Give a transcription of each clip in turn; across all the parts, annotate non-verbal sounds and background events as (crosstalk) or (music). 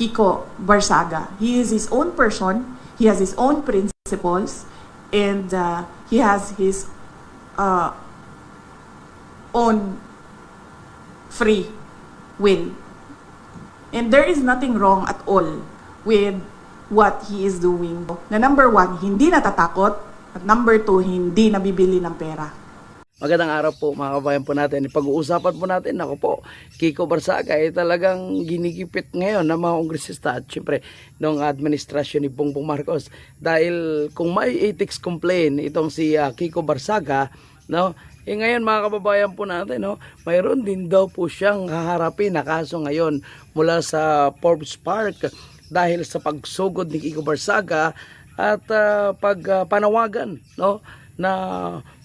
Kiko Barsaga. He is his own person, he has his own principles, and uh, he has his uh, own free will. And there is nothing wrong at all with what he is doing. Na number one, hindi natatakot. At number two, hindi nabibili ng pera. Magandang araw po mga kabayan po natin. Pag-uusapan po natin, ako po, Kiko Barsaga ay talagang ginigipit ngayon ng mga kongresista at syempre ng administrasyon ni Bongbong Marcos. Dahil kung may ethics complaint itong si ah, Kiko Barsaga, no, eh ngayon mga kababayan po natin, no, mayroon din daw po siyang haharapin na kaso ngayon mula sa Forbes Park dahil sa pagsugod ni Kiko Barsaga at ah, pagpanawagan no na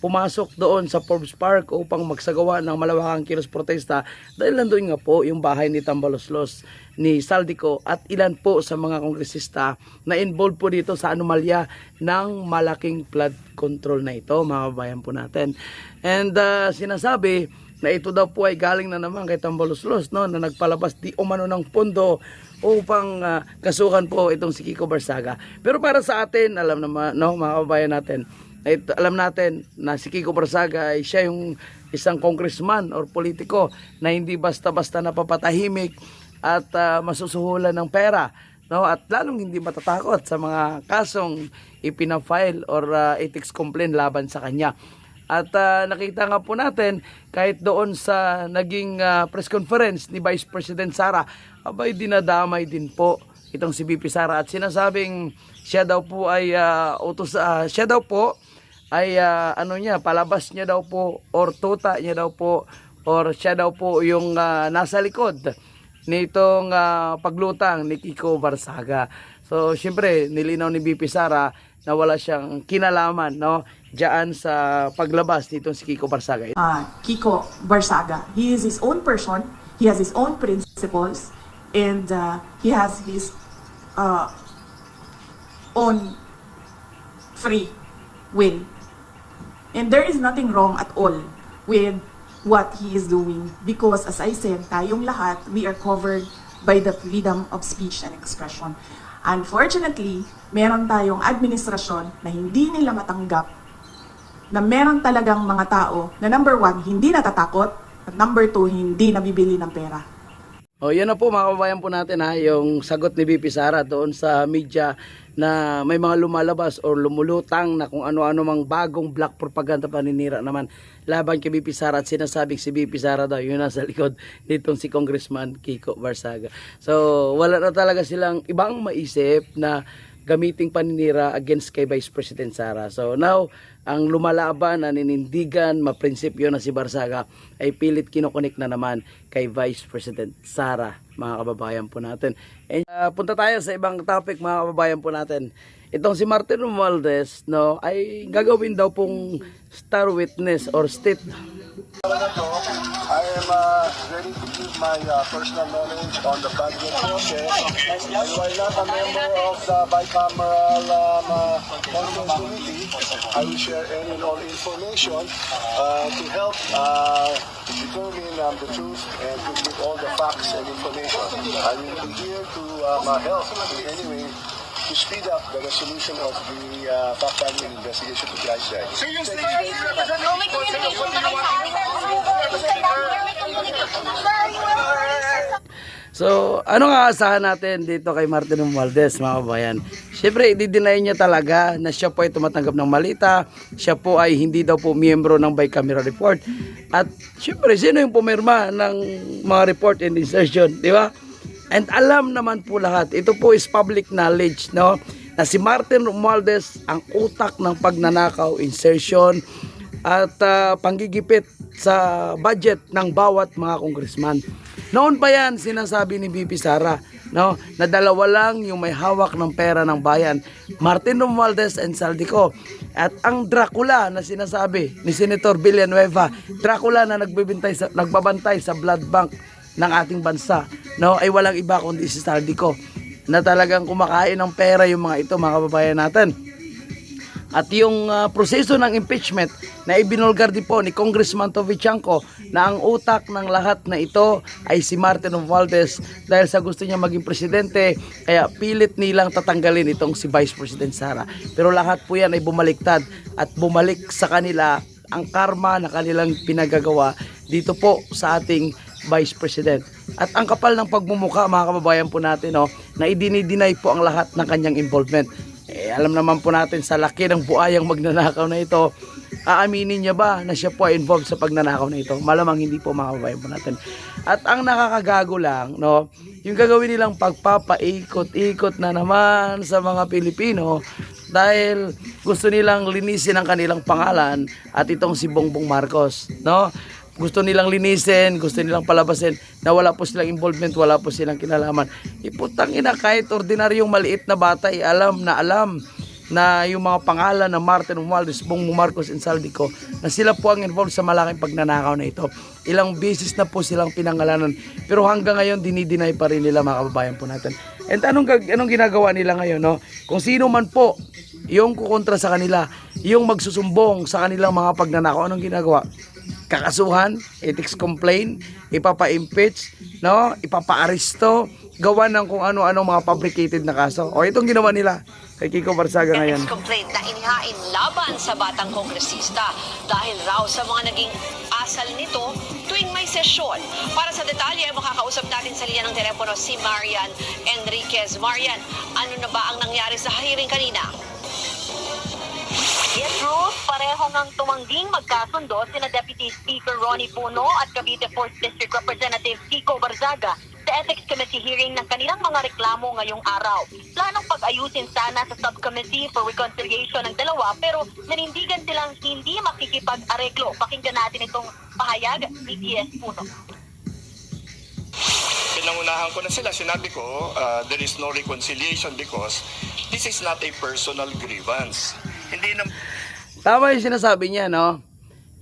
pumasok doon sa Forbes Park upang magsagawa ng malawakang kilos protesta dahil nandoon nga po yung bahay ni Tambaloslos ni Saldico at ilan po sa mga kongresista na involved po dito sa anomalya ng malaking flood control na ito mga babayan po natin and ah, sinasabi na ito daw po ay galing na naman kay Tambaloslos no na nagpalabas di umano ng pondo upang ah, kasuhan po itong si Kiko Barsaga. Pero para sa atin, alam naman, no, mga kababayan natin, na ito- alam natin na si Kiko Barsaga ay siya yung isang congressman or politiko na hindi basta-basta napapatahimik at ah, masusuhulan ng pera. No, at lalong hindi matatakot sa mga kasong ipina-file or ah, ethics complaint laban sa kanya. At ah, nakita nga po natin kahit doon sa naging ah, press conference ni Vice President Sara, abay dinadamay din po itong si BP Sara at sinasabing siya daw po ay ah, utos ah, siya daw po ay ah, ano niya palabas niya daw po or tuta niya daw po or siya daw po yung ah, nasa likod nitong ah, paglutang ni Kiko Barsaga. So, syempre, nilinaw ni BP Sara na wala siyang kinalaman, no? Diyan sa paglabas nitong si Kiko Barsaga. uh, Kiko Barsaga. He is his own person, he has his own principles, and uh, he has his uh, own free will. And there is nothing wrong at all with what he is doing because as I said, tayong lahat, we are covered by the freedom of speech and expression. Unfortunately, meron tayong administrasyon na hindi nila matanggap na meron talagang mga tao na number one, hindi natatakot, at number two, hindi nabibili ng pera. O, yan na po mga kababayan po natin ha, yung sagot ni BP Sara doon sa media na may mga lumalabas o lumulutang na kung ano-ano mang bagong black propaganda paninira naman laban kay BP Sara at sinasabing si BP Sara daw yun nasa likod nitong si Congressman Kiko Barsaga. So wala na talaga silang ibang maisip na gamiting paninira against kay Vice President Sara. So now, ang lumalaban na ninindigan, maprinsipyo na si Barsaga ay pilit kinokonek na naman kay Vice President Sara, mga kababayan po natin. And, uh, punta tayo sa ibang topic mga kababayan po natin. Itong si Martin Romualdez no, ay gagawin daw pong star witness or state I am uh, ready to give my uh, personal knowledge on the budget process. And while not a member of the bicameral um, uh, committee, I will share any and all information uh, to help uh, determine um, the truth and to give all the facts and information. I will be here to um, uh, help in any way to speed up the resolution of the uh, fact-finding investigation to Christ So, ano nga asahan natin dito kay Martin Romualdez, mga kabayan? Siyempre, i-deny niya talaga na siya po ay tumatanggap ng malita, siya po ay hindi daw po miyembro ng bicameral report. At siyempre, sino yung pumirma ng mga report and insertion, di ba? And alam naman po lahat, ito po is public knowledge, no? Na si Martin Romualdez ang utak ng pagnanakaw, insertion, at ah, panggigipit sa budget ng bawat mga congressman. Noon pa yan, sinasabi ni BP Sara, no, na dalawa lang yung may hawak ng pera ng bayan, Martin Romualdez and Saldico. At ang Dracula na sinasabi ni Senator Villanueva, Dracula na nagbibintay sa, nagbabantay sa blood bank ng ating bansa, no, ay walang iba kundi si Saldico na talagang kumakain ng pera yung mga ito, mga kababayan natin. At yung ah, proseso ng impeachment na ibinulgar din po ni Congressman Tovichanko na ang utak ng lahat na ito ay si Martin Romualdez dahil sa gusto niya maging presidente kaya pilit nilang tatanggalin itong si Vice President Sara. Pero lahat po yan ay bumaliktad at bumalik sa kanila ang karma na kanilang pinagagawa dito po sa ating Vice President. At ang kapal ng pagmumuka mga kababayan po natin no, na idinideny po ang lahat ng kanyang involvement. Alam naman po natin sa laki ng buayang magnanakaw na ito, aaminin niya ba na siya po ay involved sa pagnanakaw na ito? Malamang hindi po mga kababayan po natin. At ang nakakagago lang, no, yung gagawin nilang pagpapaikot-ikot na naman sa mga Pilipino dahil gusto nilang linisin ang kanilang pangalan at itong si Bongbong Marcos, no? Gusto nilang linisin, gusto nilang palabasin na wala po silang involvement, wala po silang kinalaman. Iputang ina kahit ordinaryong maliit na bata ay alam na alam na yung mga pangalan ng Martin Romualdez, Bongbong Marcos and Saldico na sila po ang involved sa malaking pagnanakaw na ito. Ilang beses na po silang pinangalanan pero hanggang ngayon dinideny pa rin nila mga kababayan po natin. And anong, anong ginagawa nila ngayon? No? Kung sino man po yung kukontra sa kanila, yung magsusumbong sa kanilang mga pagnanakaw, anong ginagawa? Kakasuhan, ethics complaint, ipapa-impeach, no? ipapa-aresto, gawa ng kung ano-ano mga fabricated na kaso. O itong ginawa nila kay Kiko Barsaga ngayon. Ethics complaint na inihain laban sa batang kongresista dahil raw sa mga naging asal nito tuwing may sesyon. Para sa detalye, makakausap natin sa linya ng telepono si Marian Enriquez. Marian, ano na ba ang nangyari sa hearing kanina? Yes, Ruth, pareho ngang tumangging magkasundo sina Deputy Speaker Ronnie Puno at Cavite 4th District Representative Kiko Barzaga sa Ethics Committee hearing ng kanilang mga reklamo ngayong araw. Planong pag-ayusin sana sa Subcommittee for Reconciliation ng dalawa pero nanindigan silang hindi makikipag-areglo. Pakinggan natin itong pahayag ni DS Puno. pinangunahan ko na sila, sinabi ko, uh, there is no reconciliation because this is not a personal grievance. Hindi na Tama yung sinasabi niya, no?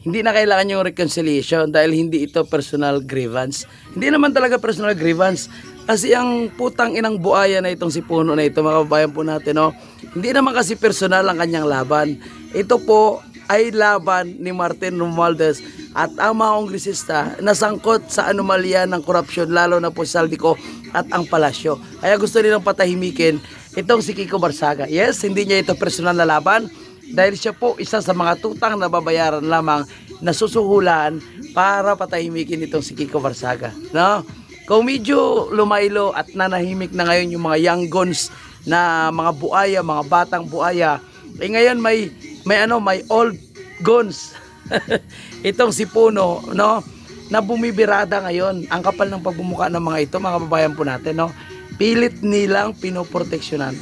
Hindi na kailangan yung reconciliation dahil hindi ito personal grievance. Hindi naman talaga personal grievance. Kasi ang putang inang buaya na itong si Puno na ito, mga kababayan po natin, no? Hindi naman kasi personal ang kanyang laban. Ito po ay laban ni Martin Romualdez at ang mga kongresista na sangkot sa anomalya ng korupsyon, lalo na po si Saldico at ang palasyo. Kaya gusto nilang patahimikin itong si Kiko Barsaga. Yes, hindi niya ito personal na laban, dahil siya po isa sa mga tutang na babayaran lamang na susuhulan para patahimikin itong si Kiko Barsaga. No? Kung medyo lumaylo at nanahimik na ngayon yung mga young guns na mga buaya, mga batang buaya, eh ngayon may may ano, may old guns. (laughs) itong si Puno, no? Na bumibirada ngayon. Ang kapal ng pagbumuka ng mga ito, mga babayan po natin, no? Pilit nilang pinoproteksyonan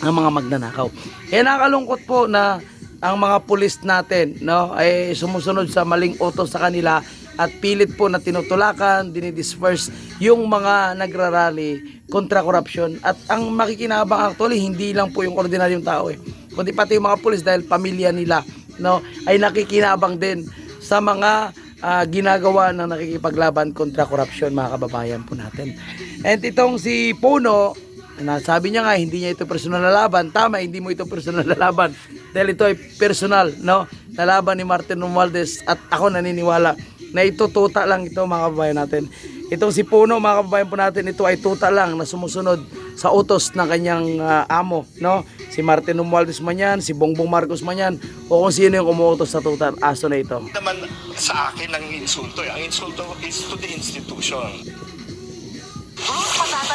ang mga magnanakaw. Eh nakalungkot po na ang mga pulis natin no ay sumusunod sa maling utos sa kanila at pilit po na tinutulakan, dinidisperse yung mga nagrarally kontra korupsyon at ang makikinabang actually hindi lang po yung ordinaryong tao eh kundi pati yung mga pulis dahil pamilya nila no ay nakikinabang din sa mga ah, ginagawa ng nakikipaglaban kontra korupsyon mga kababayan po natin. And itong si Puno na sabi niya nga hindi niya ito personal na laban tama hindi mo ito personal na laban dahil ito ay personal no na laban ni Martin Romualdez at ako naniniwala na ito tuta lang ito mga kababayan natin itong si Puno mga kababayan po natin ito ay tuta lang na sumusunod sa utos ng kanyang ah, amo no si Martin Romualdez man yan si Bongbong Marcos man yan o kung sino yung umuutos sa tuta aso na ito naman sa akin ang insulto. eh. Ang insulto is to the institution.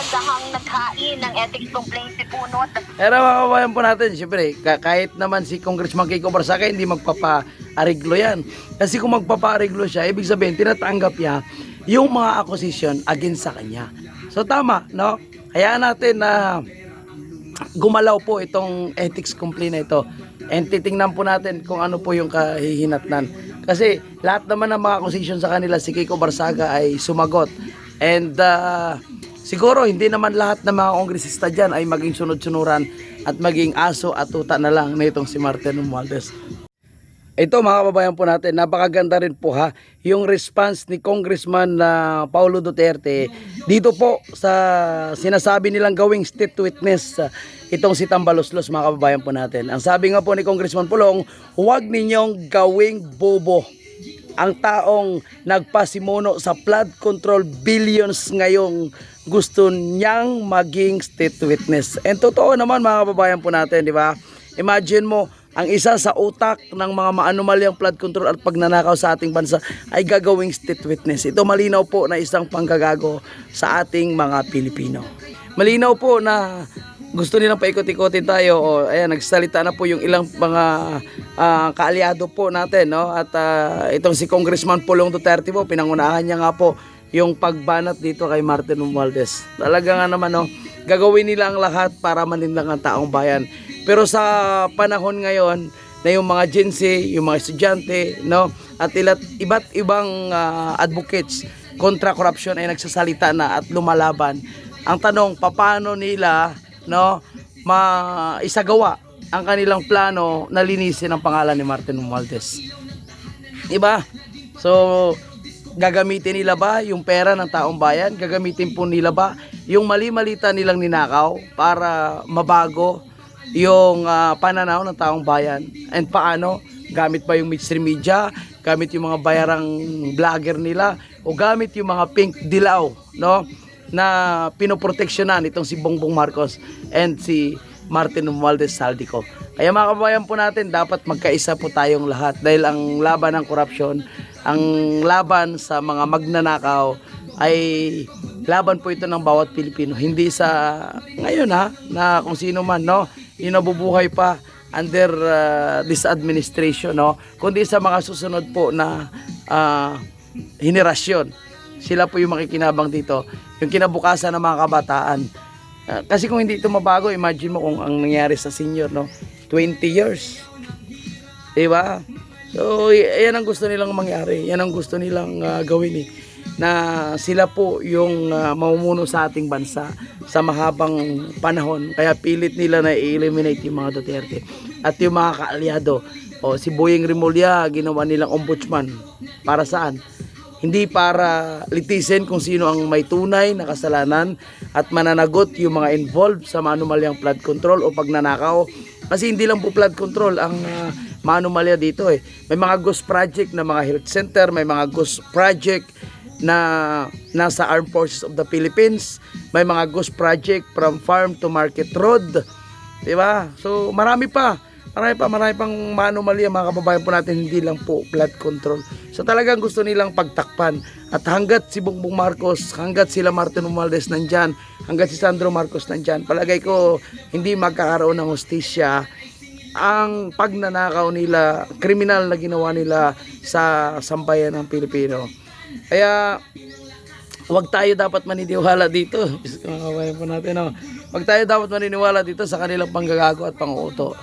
Matatandahang naghain ng ethics complaint si Puno at Pero mga kababayan po natin, syempre, ka- kahit naman si Congressman Kiko Barsaca, hindi magpapa-ariglo yan. Kasi kung magpapa-ariglo siya, ibig sabihin, tinatanggap niya yung mga accusation against sa kanya. So tama, no? Hayaan natin na gumalaw po itong ethics complaint na ito. And titingnan po natin kung ano po yung kahihinatnan. Kasi lahat naman ng mga accusation sa kanila, si Kiko Barsaga ay sumagot. And uh, siguro hindi naman lahat ng mga kongresista dyan ay maging sunod-sunuran at maging aso at tuta na lang na itong si Martin Romualdez. Ito mga kababayan po natin, napakaganda rin po ha, yung response ni Congressman na Paulo Duterte dito po sa sinasabi nilang gawing state witness uh, itong si Tambaloslos mga kababayan po natin. Ang sabi nga po ni Congressman Pulong, huwag ninyong gawing bobo ang taong nagpasimuno sa flood control billions ngayong gusto niyang maging state witness. And totoo naman mga kababayan po natin, di ba? Imagine mo, ang isa sa utak ng mga maanumalyang flood control at pagnanakaw sa ating bansa ay gagawing state witness. Ito malinaw po na isang panggagago sa ating mga Pilipino. Malinaw po na gusto nilang paikot-ikotin tayo o ayan nagsalita na po yung ilang mga ah, kaalyado po natin no at ah, itong si Congressman Pulong Duterte po pinangunahan niya nga po yung pagbanat dito kay Martin Romualdez. Talaga nga naman no gagawin nila ang lahat para maninlang ang taong bayan. Pero sa panahon ngayon na yung mga Gen Z, yung mga estudyante, no, at ilat, iba't ibang ah, advocates kontra corruption ay nagsasalita na at lumalaban. Ang tanong, paano nila no maisagawa ang kanilang plano na linisin ang pangalan ni Martin Romualdez. Diba? So, gagamitin nila ba yung pera ng taong bayan? Gagamitin po nila ba yung mali-malita nilang ninakaw para mabago yung ah, pananaw ng taong bayan? And paano? Gamit ba yung mainstream media? Gamit yung mga bayarang vlogger nila? O gamit yung mga pink dilaw, no? Na pinoproteksyonan itong si Bongbong Marcos and si Martin Romualdez Saldico. Kaya mga kababayan po natin, dapat magkaisa po tayong lahat dahil ang laban ng korupsyon, ang laban sa mga magnanakaw ay laban po ito ng bawat Pilipino. Hindi sa ngayon ha, na kung sino man, no, yung nabubuhay pa under uh, this administration, no, kundi sa mga susunod po na uh, henerasyon. Sila po yung makikinabang dito. Yung kinabukasan ng mga kabataan. Ah, kasi kung hindi ito mabago, imagine mo kung ang nangyari sa senior, no? 20 years. Diba? So, yan ang gusto nilang mangyari. Yan ang gusto nilang ah, gawin eh. Na sila po yung ah, mamumuno sa ating bansa sa mahabang panahon. Kaya pilit nila na i-eliminate yung mga Duterte. At yung mga kaalyado. O, si Boyeng Rimulya, ginawa nilang ombudsman. Para saan? Hindi para litisin kung sino ang may tunay na kasalanan at mananagot yung mga involved sa manumalyang flood control o pagnanakaw. Kasi hindi lang po flood control ang uh, manumalya dito eh. May mga ghost project na mga health center, may mga ghost project na nasa Armed Forces of the Philippines, may mga ghost project from farm to market road. 'Di ba? So marami pa. Marami pa, marami pang manumalya mga kababayan po natin, hindi lang po flood control. So talagang gusto nilang pagtakpan. At hanggat si Bongbong Marcos, hanggat sila Martin Romualdez nandyan, hanggat si Sandro Marcos nandyan, palagay ko hindi magkakaroon ng hostisya ang pagnanakaw nila, kriminal na ginawa nila sa sambayan ng Pilipino. Kaya Huwag tayo dapat maniniwala dito. (laughs) Mga kabayan po natin. No? Huwag tayo dapat maniniwala dito sa kanilang panggagago at panguto.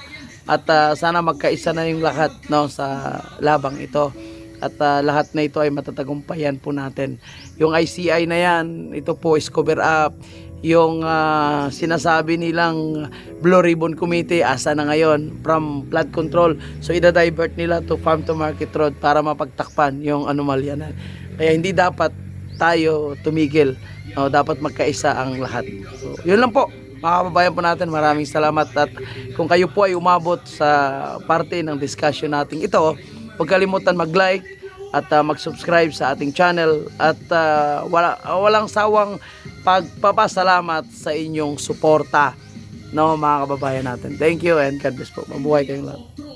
At ah, sana magkaisa na yung lahat no, sa labang ito. At ah, lahat na ito ay matatagumpayan po natin. Yung ICI na yan, ito po is cover up. Yung ah, sinasabi nilang Blue Ribbon Committee, asa na ngayon from flood control. So ida-divert nila to farm to market road para mapagtakpan yung anomalya na. Kaya hindi dapat tayo tumigil. No, dapat magkaisa ang lahat. So, yun lang po. Mga kababayan po natin, maraming salamat at kung kayo po ay umabot sa parte ng discussion natin ito, huwag kalimutan mag-like at uh, mag-subscribe sa ating channel at uh, wala, walang sawang pagpapasalamat sa inyong suporta no mga kababayan natin. Thank you and God bless po. Mabuhay kayong lahat.